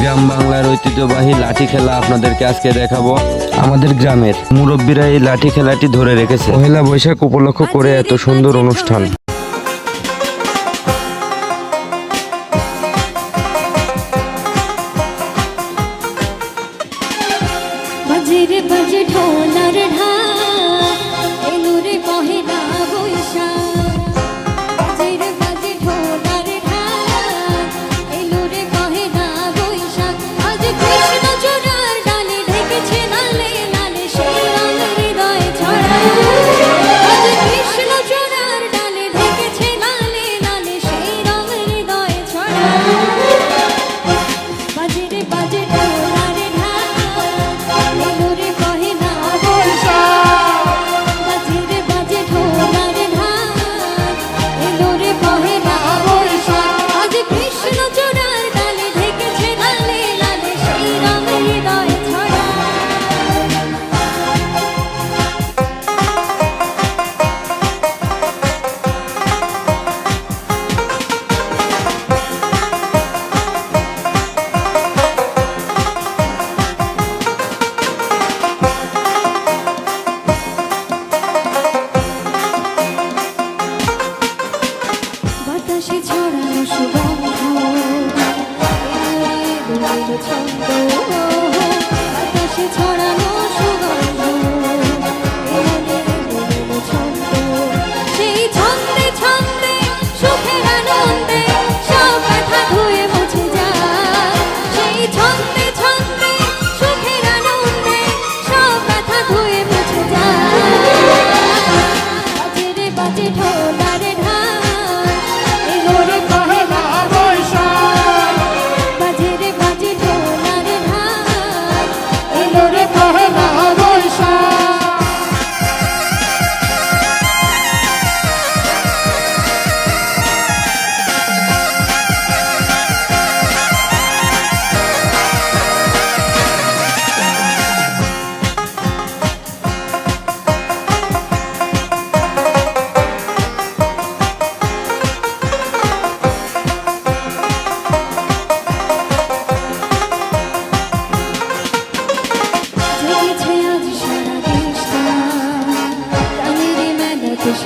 গ্রাম বাংলার ঐতিহ্যবাহী লাঠি খেলা আপনাদেরকে আজকে দেখাবো। আমাদের গ্রামের মুরব্বীরা এই লাঠি খেলাটি ধরে রেখেছে। মহিলা বৈশাখ উপলক্ষ করে এত সুন্দর অনুষ্ঠান। বাতাসে ছড়া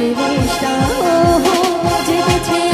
ভালোবাসে বেশটা ও যেতেছে